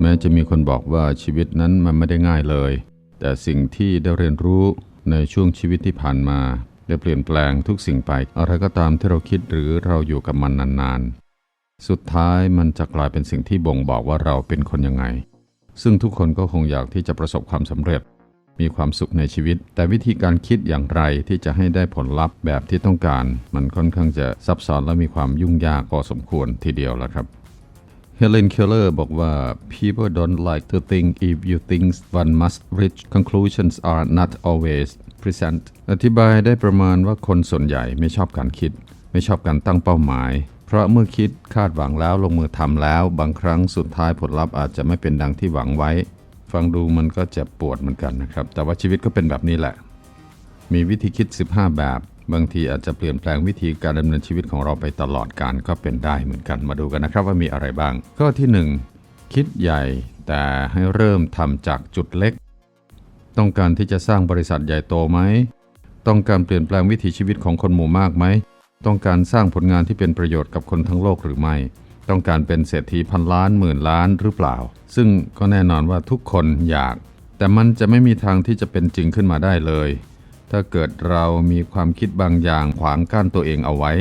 แม้จะมีคนบอกว่าชีวิตนั้นมันไม่ได้ง่ายเลย แต่สิ่งที่ได้เรียนรู้ในช่วงชีวิตที่ผ่านมาได้เปลี่ยนแปลงทุกสิ่งไป อะไรก็ตามที่เราคิดหรือเราอยู่กับมันนานๆ สุดท้ายมันจะกลายเป็นสิ่งที่บ่งบอกว่าเราเป็นคนยังไง ซึ่งทุกคนก็คงอยากที่จะประสบความสำเร็จ มีความสุขในชีวิต แต่วิธีการคิดอย่างไรที่จะให้ได้ผลลัพธ์แบบที่ต้องการ มันค่อนข้างจะซับซ้อนและมีความยุ่งยากพอสมควรทีเดียวละครับ เฮเลนเคลเลอร์บอกว่า people don't like to think if you think one must reach conclusions are not always present อธิบายได้ประมาณว่าคนส่วนใหญ่ไม่ชอบการคิด ไม่ชอบการตั้งเป้าหมาย เพราะเมื่อคิดคาดหวังแล้วลงมือทำแล้ว บางครั้งสุดท้ายผลลัพธ์อาจจะไม่เป็นดังที่หวังไว้ ฟังดูมันก็เจ็บปวดเหมือนกันนะครับ แต่ว่าชีวิตก็เป็นแบบนี้แหละ มีวิธีคิด 15 แบบ บางทีอาจจะเปลี่ยนแปลงวิธีการดำเนินชีวิตของเราไปตลอดการก็เป็นได้เหมือนกันมาดูกันนะครับว่ามีอะไรบ้าง ข้อที่ 1 คิดใหญ่แต่ให้เริ่มทำจากจุดเล็ก ต้องการที่จะสร้างบริษัทใหญ่โตไหม ต้องการเปลี่ยนแปลงวิถีชีวิตของคนหมู่มากไหม ต้องการสร้างผลงานที่เป็นประโยชน์กับคนทั้งโลกหรือไม่ ต้องการเป็นเศรษฐีพันล้านหมื่นล้านหรือเปล่า ซึ่งก็แน่นอนว่าทุกคนอยาก แต่มันจะไม่มีทางที่จะเป็นจริงขึ้นมาได้เลย ถ้าเกิดเรามีความคิดบางอย่างขวางกั้นตัวเองเอาไว้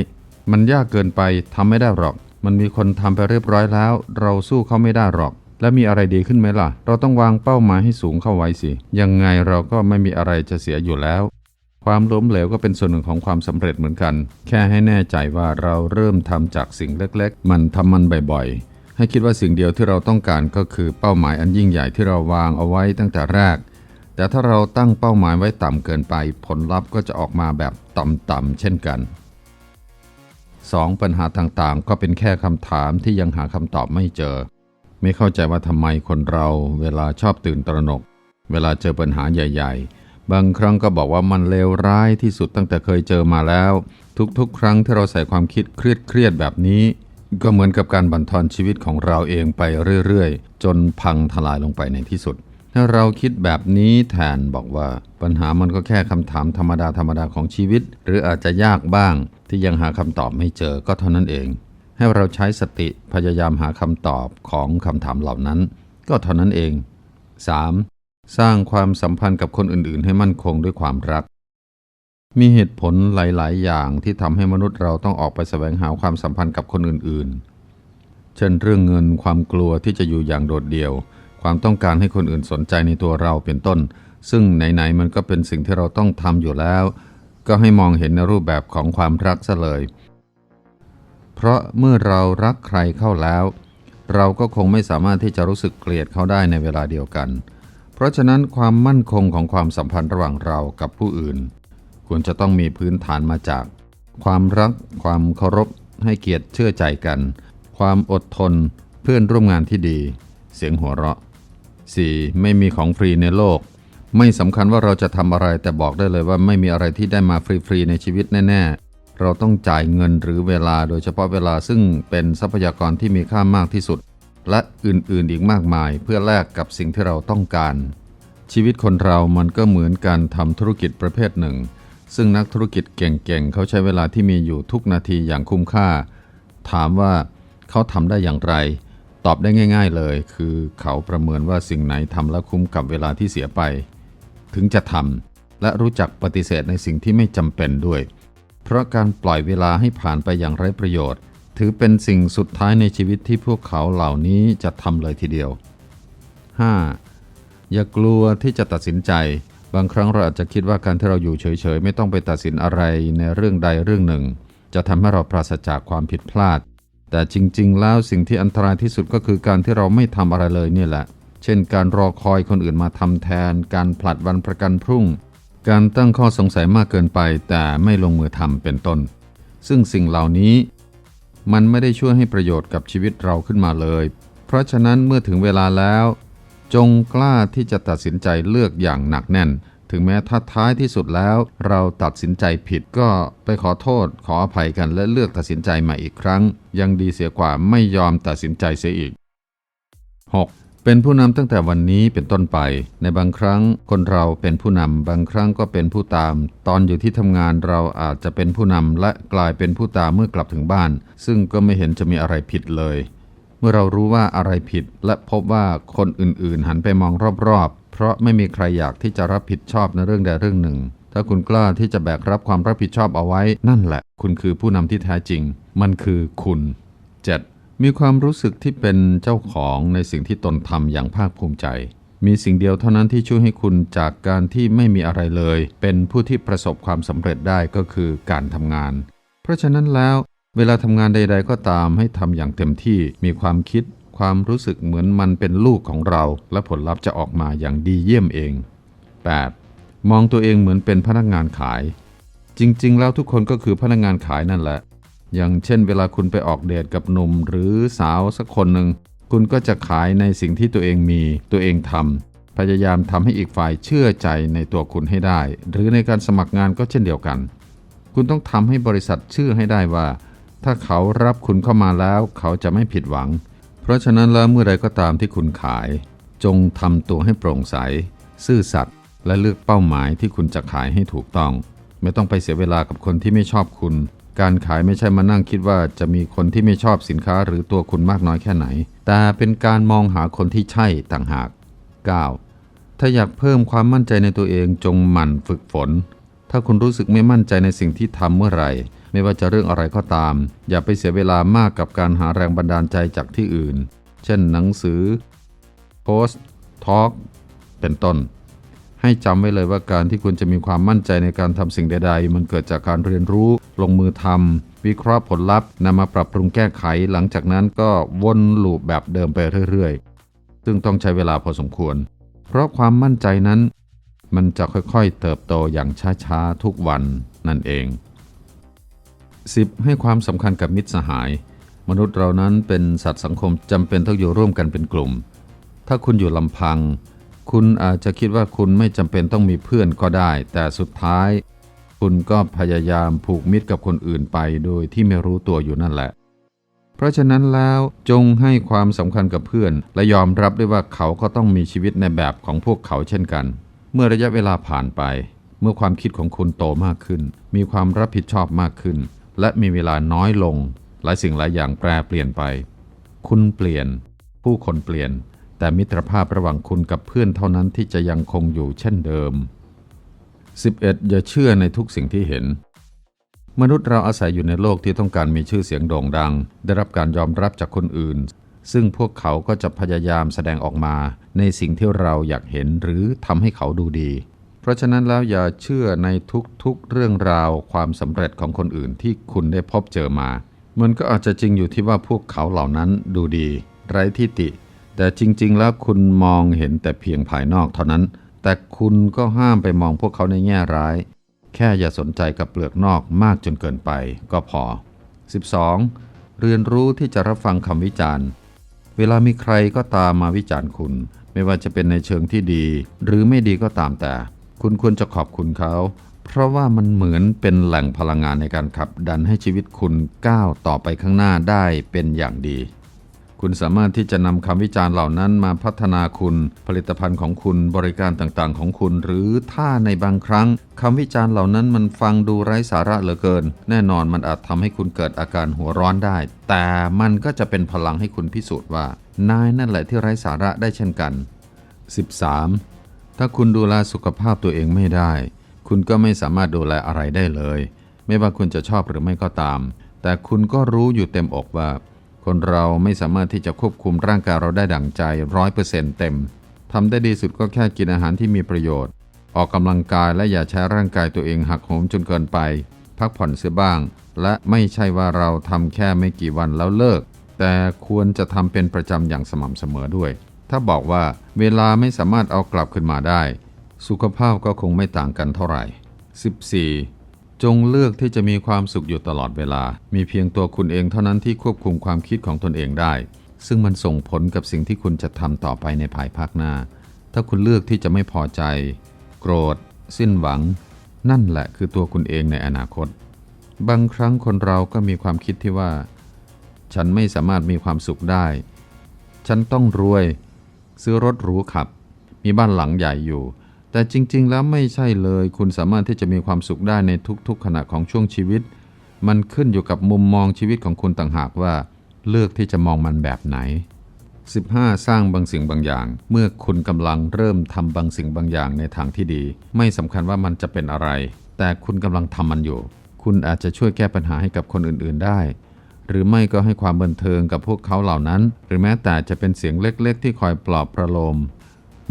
มันยากเกินไปทำไม่ได้หรอก มันมีคนทำไปเรียบร้อยแล้ว เราสู้เขาไม่ได้หรอก และมีอะไรดีขึ้นไหมล่ะ เราต้องวางเป้าหมายให้สูงเข้าไว้สิ ยังไงเราก็ไม่มีอะไรจะเสียอยู่แล้ว ความล้มเหลวก็เป็นส่วนหนึ่งของความสำเร็จเหมือนกัน แค่ให้แน่ใจว่าเราเริ่มทำจากสิ่งเล็ก ๆ มันทำมันบ่อยๆ ให้คิดว่าสิ่งเดียวที่เราต้องการก็คือเป้าหมายอันยิ่งใหญ่ที่เราวางเอาไว้ตั้งแต่แรก แต่ถ้าเราตั้งเป้าหมายไว้ต่ำเกินไป ผลลัพธ์ก็จะออกมาแบบต่ำๆเช่นกัน 2. ปัญหาต่างๆ ก็เป็นแค่คำถามที่ยังหาคำตอบไม่เจอ ไม่เข้าใจว่าทำไมคนเราเวลาชอบตื่นตระหนก เวลาเจอปัญหาใหญ่ ๆ บางครั้งก็บอกว่ามันเลวร้ายที่สุดตั้งแต่เคยเจอมาแล้ว ทุกๆ ครั้งที่เราใส่ความคิดเครียดๆแบบนี้ ก็เหมือนกับการบั่นทอนชีวิตของเราเองไปเรื่อยๆ จนพังทลายลงไปในที่สุด ถ้าเราคิดแบบนี้แทนบอกว่าปัญหามันก็แค่คำถามธรรมดาธรรมดาของชีวิต หรืออาจจะยากบ้างที่ยังหาคำตอบไม่เจอก็เท่านั้นเอง ให้เราใช้สติพยายามหาคำตอบของคำถามเหล่านั้น ก็เท่านั้นเอง 3. สร้างความสัมพันธ์กับคนอื่น ๆ ให้มั่นคงด้วยความรัก มีเหตุผลหลาย ๆ อย่างที่ทำให้มนุษย์เราต้องออกไปแสวงหาความสัมพันธ์กับคนอื่น ๆ เช่นเรื่องเงินความกลัวที่จะอยู่อย่างโดดเดี่ยว ความต้องการให้คนอื่นสนใจในตัวเราเป็นต้น ซึ่งไหนๆมันก็เป็นสิ่งที่เราต้องทำอยู่แล้ว ก็ให้มองเห็นในรูปแบบของความรักซะเลย เพราะเมื่อเรารักใครเข้าแล้ว เราก็คงไม่สามารถที่จะรู้สึกเกลียดเขาได้ในเวลาเดียวกัน เพราะฉะนั้นความมั่นคงของความสัมพันธ์ระหว่างเรากับผู้อื่น ควรจะต้องมีพื้นฐานมาจาก ความรัก ความเคารพ ให้เกียรติเชื่อใจกัน ความอดทน เพื่อนร่วมงานที่ดี เสียงหัวเราะ 4. ไม่มีของฟรีในโลก ไม่สำคัญว่าเราจะทำอะไรแต่บอกได้เลยว่าไม่มีอะไรที่ได้มาฟรีๆในชีวิตแน่ๆ เราต้องจ่ายเงินหรือเวลาโดยเฉพาะเวลาซึ่งเป็นทรัพยากรที่มีค่ามากที่สุด และอื่นๆอีกมากมาย เพื่อแลกกับสิ่งที่เราต้องการ ชีวิตคนเรามันก็เหมือนการทำธุรกิจประเภทหนึ่ง ซึ่งนักธุรกิจเก่งๆเขาใช้เวลาที่มีอยู่ทุกนาทีอย่างคุ้มค่า ถามว่าเขาทำได้อย่างไร ตอบได้ง่าย ๆเลย คือเขาประเมินว่าสิ่งไหนทำแล้วคุ้มกับเวลาที่เสียไป ถึงจะทำและรู้จักปฏิเสธในสิ่งที่ไม่จำเป็นด้วย เพราะการปล่อยเวลาให้ผ่านไปอย่างไร้ประโยชน์ ถือเป็นสิ่งสุดท้ายในชีวิตที่พวกเขาเหล่านี้จะทำเลยทีเดียว 5. อย่ากลัวที่จะตัดสินใจ บางครั้งเราอาจจะคิดว่าการที่เราอยู่เฉยๆ ไม่ต้องไปตัดสินอะไรในเรื่องใดเรื่องหนึ่ง จะทำให้เราปราศจากความผิดพลาด แต่จริง ๆ แล้วสิ่งที่อันตรายที่สุดก็คือการที่เราไม่ทำอะไรเลยนี่แหละ เช่น การรอคอยคนอื่นมาทำแทน การผลัดวันประกันพรุ่ง การตั้งข้อสงสัยมากเกินไป แต่ไม่ลงมือทำเป็นต้น ซึ่งสิ่งเหล่านี้ มันไม่ได้ช่วยให้ประโยชน์กับชีวิตเราขึ้นมาเลย เพราะฉะนั้นเมื่อถึงเวลาแล้ว จงกล้าที่จะตัดสินใจเลือกอย่างหนักแน่น ถึงแม้ถ้าท้ายที่สุดแล้วเราตัดสินใจผิด ก็ไปขอโทษขออภัยกันและเลือกตัดสินใจใหม่อีกครั้ง ยังดีเสียกว่าไม่ยอมตัดสินใจเสียอีก 6. เป็นผู้นำตั้งแต่วันนี้เป็นต้นไป ในบางครั้งคนเราเป็นผู้นำบางครั้งก็เป็นผู้ตาม ตอนอยู่ที่ทำงานเราอาจจะเป็นผู้นำและกลายเป็นผู้ตามเมื่อกลับถึงบ้าน ซึ่งก็ไม่เห็นจะมีอะไรผิดเลย เมื่อเรารู้ว่าอะไรผิดและพบว่าคนอื่นๆ หันไปมองรอบๆ ราะไม่มีใครอยากที่จะรับผิดชอบในเรื่องใดเรื่องหนึ่ง ถ้าคุณกล้าที่จะแบกรับความรับผิดชอบเอาไว้ นั่นแหละ คุณคือผู้นำที่แท้จริง มันคือคุณ 7. มีความรู้สึกที่เป็นเจ้าของในสิ่งที่ตนทำอย่างภาคภูมิใจ มีสิ่งเดียวเท่านั้นที่ช่วยให้คุณจากการที่ไม่มีอะไรเลย เป็นผู้ที่ประสบความสำเร็จได้ก็คือการทำงาน เพราะฉะนั้นแล้วเวลาทำงานใด ๆ ก็ตามให้ทำอย่างเต็มที่มีความคิด ความรู้สึกเหมือนมันเป็นลูกของเรา และผลลัพธ์จะออกมาอย่างดีเยี่ยมเอง 8. มองตัวเองเหมือนเป็นพนักงานขาย จริง ๆ แล้วทุกคนก็คือพนักงานขายนั่นแหละ อย่างเช่น เวลาคุณไปออกเดทกับหนุ่มหรือสาวสักคนหนึ่งคุณก็จะขายในสิ่งที่ตัวเองมีตัวเองทำพยายามทำให้อีกฝ่ายเชื่อใจในตัวคุณให้ได้ หรือในการสมัครงานก็เช่นเดียวกัน คุณต้องทำให้บริษัทเชื่อให้ได้ว่า ถ้าเขารับคุณเข้ามาแล้ว เขาจะไม่ผิดหวัง เพราะฉะนั้นแล้วเมื่อใดก็ตามที่คุณขาย จงทำตัวให้โปร่งใส ซื่อสัตย์และเลือกเป้าหมายที่คุณจะขายให้ถูกต้อง ไม่ต้องไปเสียเวลากับคนที่ไม่ชอบคุณ การขายไม่ใช่มานั่งคิดว่าจะมีคนที่ไม่ชอบสินค้าหรือตัวคุณมากน้อยแค่ไหน แต่เป็นการมองหาคนที่ใช่ต่างหาก 9. ถ้าอยากเพิ่มความมั่นใจในตัวเองจงหมั่นฝึกฝน ถ้าคุณรู้สึกไม่มั่นใจในสิ่งที่ทำเมื่อไหร่ ไม่ว่าจะเรื่องอะไรก็ตาม อย่าไปเสียเวลามากกับการหาแรงบันดาลใจจากที่อื่น เช่นหนังสือ โพสต์ทอล์กเป็นต้น ให้จำไว้เลยว่าการที่คุณจะมีความมั่นใจในการทำสิ่งใด ๆ มันเกิดจากการเรียนรู้ ลงมือทำวิเคราะห์ผลลัพธ์นำมาปรับปรุงแก้ไข หลังจากนั้นก็วนลูปแบบเดิมไปเรื่อยๆ ซึ่งต้องใช้เวลาพอสมควร เพราะความมั่นใจนั้นมันจะค่อยๆ เติบโตอย่างช้าๆ ทุกวันนั่นเอง 10. ให้ความสำคัญกับมิตรสหาย มนุษย์เรานั้นเป็นสัตว์สังคมจำเป็นต้องอยู่ร่วมกันเป็นกลุ่ม ถ้าคุณอยู่ลำพัง คุณอาจจะคิดว่าคุณไม่จำเป็นต้องมีเพื่อนก็ได้ แต่สุดท้าย คุณก็พยายามผูกมิตรกับคนอื่นไปโดยที่ไม่รู้ตัวอยู่นั่นแหละ เพราะฉะนั้นแล้วจงให้ความสำคัญกับเพื่อน และยอมรับด้วยว่าเขาก็ต้องมีชีวิตในแบบของพวกเขาเช่นกัน เมื่อระยะเวลาผ่านไป เมื่อความคิดของคุณโตมากขึ้น มีความรับผิดชอบมากขึ้น และมีเวลาน้อยลง หลายสิ่งหลายอย่างแปรเปลี่ยนไป คุณเปลี่ยน ผู้คนเปลี่ยน แต่มิตรภาพระหว่างคุณกับเพื่อนเท่านั้นที่จะยังคงอยู่เช่นเดิม 11. อย่าเชื่อในทุกสิ่งที่เห็น มนุษย์เราอาศัยอยู่ในโลกที่ต้องการมีชื่อเสียงโด่งดัง ได้รับการยอมรับจากคนอื่น ซึ่งพวกเขาก็จะพยายามแสดงออกมาในสิ่งที่เราอยากเห็นหรือทำให้เขาดูดี เพราะฉะนั้นแล้วอย่าเชื่อในทุกๆเรื่องราวความสำเร็จของคนอื่นที่คุณได้พบเจอมา มันก็อาจจะจริงอยู่ที่ว่าพวกเขาเหล่านั้นดูดี ไร้ที่ติแต่จริง ๆ แล้วคุณมองเห็นแต่เพียงภายนอกเท่านั้น แต่คุณก็ห้ามไปมองพวกเขาในแง่ร้าย แค่อย่าสนใจกับเปลือกนอกมากจนเกินไปก็พอ 12. เรียนรู้ที่จะรับฟังคำวิจารณ์ เวลามีใครก็ตามมาวิจารณ์คุณ ไม่ว่าจะเป็นในเชิงที่ดี หรือไม่ดีก็ตามแต่ คุณควรจะขอบคุณเขา เพราะว่ามันเหมือนเป็นแหล่งพลังงานในการขับดันให้ชีวิตคุณก้าวต่อไปข้างหน้าได้เป็นอย่างดี คุณสามารถที่จะนำคำวิจารณ์เหล่านั้นมาพัฒนาคุณ ผลิตภัณฑ์ของคุณบริการต่างๆ ของคุณ หรือถ้าในบางครั้งคำวิจารณ์เหล่านั้นมันฟังดูไร้สาระเหลือเกิน แน่นอนมันอาจทำให้คุณเกิดอาการหัวร้อนได้ แต่มันก็จะเป็นพลังให้คุณพิสูจน์ว่า นายนั่นแหละที่ไร้สาระได้เช่นกัน 13. ถ้าคุณดูแลสุขภาพตัวเองไม่ได้ คุณก็ไม่สามารถดูแลอะไรได้เลย ไม่ว่าคุณจะชอบหรือไม่ก็ตาม แต่คุณก็รู้อยู่เต็มอกว่า คนเราไม่สามารถที่จะควบคุมร่างกายเราได้ดั่งใจร้อยเปอร์เซ็นต์เต็มทำได้ดีสุดก็แค่กินอาหารที่มีประโยชน์ ออกกำลังกายและอย่าใช้ร่างกายตัวเองหักโหมจนเกินไป พักผ่อนเสียบ้าง และไม่ใช่ว่าเราทำแค่ไม่กี่วันแล้วเลิก แต่ควรจะทำเป็นประจำอย่างสม่ำเสมอด้วย ถ้าบอกว่าเวลาไม่สามารถเอากลับขึ้นมาได้ สุขภาพก็คงไม่ต่างกันเท่าไหร่ 14. จงเลือกที่จะมีความสุขอยู่ตลอดเวลา มีเพียงตัวคุณเองเท่านั้นที่ควบคุมความคิดของตนเองได้ ซึ่งมันส่งผลกับสิ่งที่คุณจะทำต่อไปในภายภาคหน้า ถ้าคุณเลือกที่จะไม่พอใจ โกรธ สิ้นหวัง นั่นแหละคือตัวคุณเองในอนาคต บางครั้งคนเราก็มีความคิดที่ว่า ฉันไม่สามารถมีความสุขได้ ฉันต้องรวย ซื้อรถหรูขับ มีบ้านหลังใหญ่อยู่ แต่จริง ๆ แล้วไม่ใช่เลย คุณสามารถที่จะมีความสุขได้ในทุกๆ ขณะของช่วงชีวิต มันขึ้นอยู่กับมุมมองชีวิตของคุณต่างหากว่า เลือกที่จะมองมันแบบไหน 15. สร้างบางสิ่งบางอย่าง เมื่อคุณกำลังเริ่มทำบางสิ่งบางอย่างในทางที่ดี ไม่สำคัญว่ามันจะเป็นอะไร แต่คุณกำลังทำมันอยู่ คุณอาจจะช่วยแก้ปัญหาให้กับคนอื่น ๆ ได้ หรือไม่ก็ให้ความบันเทิงกับพวกเขาเหล่านั้น หรือแม้แต่จะเป็นเสียงเล็กๆ ที่คอยปลอบประโลม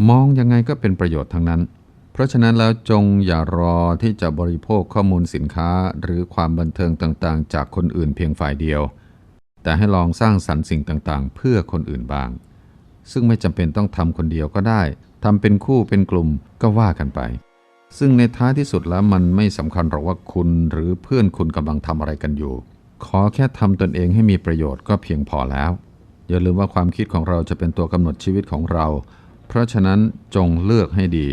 มองยังไงก็เป็นประโยชน์ทั้งนั้น เพราะฉะนั้นแล้วจงอย่ารอที่จะบริโภคข้อมูลสินค้า หรือความบันเทิงต่างๆ จากคนอื่นเพียงฝ่ายเดียว แต่ให้ลองสร้างสรรค์สิ่งต่างๆ เพื่อคนอื่นบ้าง ซึ่งไม่จำเป็นต้องทำคนเดียวก็ได้ทำเป็นคู่เป็นกลุ่มก็ว่ากันไป ซึ่งในท้ายที่สุดแล้วมันไม่สำคัญหรอกว่าคุณหรือเพื่อนคุณกำลังทำอะไรกันอยู่ ขอแค่ทำตนเองให้มีประโยชน์ก็เพียงพอแล้ว อย่าลืมว่าความคิดของเราจะเป็นตัวกำหนดชีวิตของเรา เพราะฉะนั้นจงเลือกให้ดี